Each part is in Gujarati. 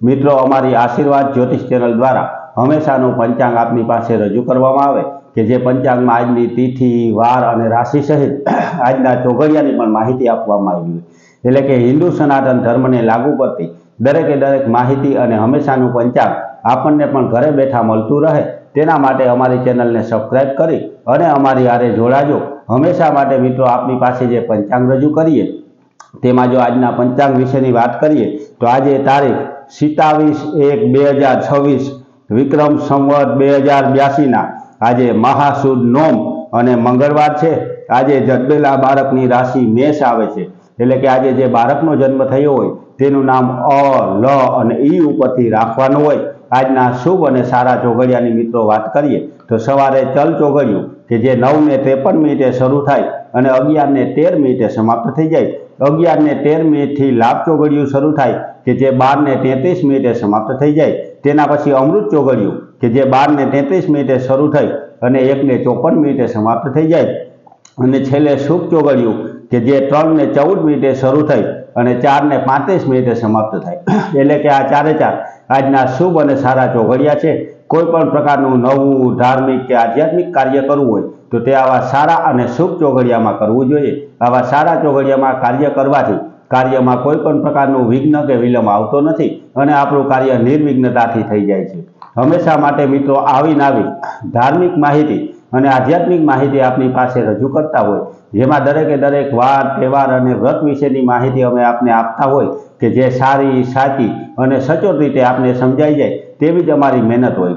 મિત્રો, અમારી આશીર્વાદ જ્યોતિષ ચેનલ દ્વારા હંમેશાનું પંચાંગ આપની પાસે રજૂ કરવામાં આવે કે જે પંચાંગમાં આજની તિથિ, વાર અને રાશિ સહિત આજના ચોઘડિયાની પણ માહિતી આપવામાં આવી એટલે કે હિન્દુ સનાતન ધર્મને લાગુ પડતી દરેકે દરેક માહિતી અને હંમેશાનું પંચાંગ આપણને પણ ઘરે બેઠા મળતું રહે. તેના માટે અમારી ચેનલને સબસ્ક્રાઈબ કરી અને અમારી હારે જોડાજો. હંમેશા માટે મિત્રો, આપની પાસે જે પંચાંગ રજૂ કરીએ, તેમાં જો આજના પંચાંગ વિશેની વાત કરીએ તો આજે તારીખ સિત્તાવીસ એક બે હજાર છવ્વીસ, વિક્રમ સંવત બે હજાર બ્યાસીના. આજે મહાસુદ નોમ અને મંગળવાર છે. આજે જન્મેલા બાળકની રાશિ મેષ આવે છે. એટલે કે આજે જે બાળકનો જન્મ થયો હોય, તેનું નામ અ, લ અને ઈ ઉપરથી રાખવાનું હોય. આજના શુભ અને સારા ચોઘડિયાની મિત્રો વાત કરીએ, તો સવારે ચલ ચોઘડિયું, કે જે નવ ને ત્રેપન મિનિટે શરૂ થાય અને અગિયાર ને તેર મિનિટે સમાપ્ત થઈ જાય. અગિયાર ને તેર મિનિટથી લાભ ચોઘડિયું શરૂ થાય કે જે બાર ને તેત્રીસ મિનિટે સમાપ્ત થઈ જાય. તેના પછી અમૃત ચોઘડિયું કે જે બાર ને તેત્રીસ મિનિટે શરૂ થઈ અને એક ને ચોપન મિનિટે સમાપ્ત થઈ જાય. અને છેલ્લે સુખ ચોઘડિયું કે જે ત્રણ ને ચૌદ મિનિટે શરૂ થઈ અને ચાર ને પાંત્રીસ મિનિટે સમાપ્ત થાય. એટલે કે આ ચારે ચાર આજના શુભ અને સારા ચોઘડિયા છે. કોઈ પણ પ્રકારનું નવું ધાર્મિક કે આધ્યાત્મિક કાર્ય કરવું હોય, તો તે આવા સારા અને શુભ ચોઘડિયામાં કરવું જોઈએ. આવા સારા ચોઘડિયામાં કાર્ય કરવાથી કાર્યમાં કોઈ પણ પ્રકારનું વિઘ્ન કે વિલંબ આવતો નથી અને આપણું કાર્ય નિર્વિઘ્નતાથી થઈ જાય છે. હંમેશા માટે મિત્રો આવી ધાર્મિક માહિતી અને આધ્યાત્મિક માહિતી આપની પાસે રજૂ કરતા હોય, જેમાં દરેકે દરેક વાર, તહેવાર અને વ્રત વિશેની માહિતી અમે આપને આપતા હોય કે જે સારી, સાચી અને સચોટ રીતે આપને સમજાઈ જાય તેવી જ અમારી મહેનત હોય.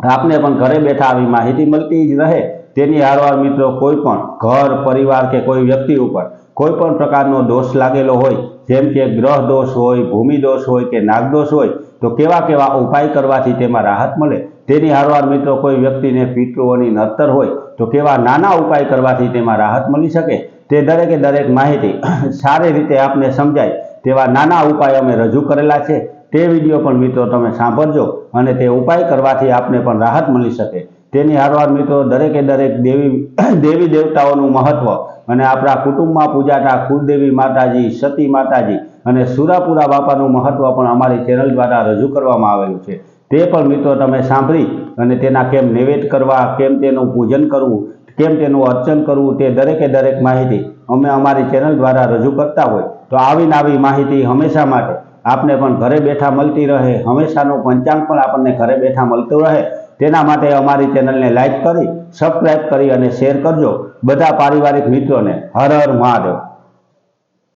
આપને પણ ઘરે બેઠા આવી માહિતી મળતી જ રહે તેની હારવાર મિત્રો કોઈ પણ ઘર, પરિવાર કે કોઈ વ્યક્તિ ઉપર કોઈ પણ પ્રકારનો દોષ લાગેલો હોય, જેમ કે ગ્રહ દોષ હોય, ભૂમિ દોષ હોય કે નાગદોષ હોય, તો કેવા કેવા ઉપાય કરવાથી તેમાં રાહત મળે તેની હારવાર મિત્રો કોઈ વ્યક્તિને પિતૃઓની નડતર હોય, તો કેવા નાના ઉપાય કરવાથી તેમાં રાહત મળી શકે તે દરેકે દરેક માહિતી સારી રીતે આપને સમજાય તેવા નાના ઉપાય અમે રજૂ કરેલા છે. તે વીડિયો પણ મિત્રો તમે સાંભળજો અને તે ઉપાય કરવાથી આપને પણ રાહત મળી શકે. તેની હારવાર મિત્રો દરેકે દરેક દેવી દેવી દેવતાઓનું મહત્વ અને આપણા કુટુંબમાં પૂજાતા કુળદેવી માતાજી, સતી માતાજી અને સુરાપુરા બાપાનું મહત્વ પણ અમારી ચેનલ દ્વારા રજૂ કરવામાં આવેલું છે. તે પણ મિત્રો તમે સાંભળી અને તેના કેમ નિવેદ કરવા, કેમ તેનું પૂજન કરવું, કેમ તેનું અર્ચન કરવું તે દરેકે દરેક માહિતી અમે અમારી ચેનલ દ્વારા રજૂ કરતા હોય. તો આવીને આવી માહિતી હંમેશા માટે આપને પણ ઘરે બેઠા મળતી રહે, હંમેશાનું પંચાંગ પણ આપણને ઘરે બેઠા મળતું રહે. તેના માટે અમારી ચેનલને લાઇક કરી સબસ્ક્રાઈબ કરી અને શેર કરજો. બધા પારિવારિક મિત્રોને હર હર મહાદેવ.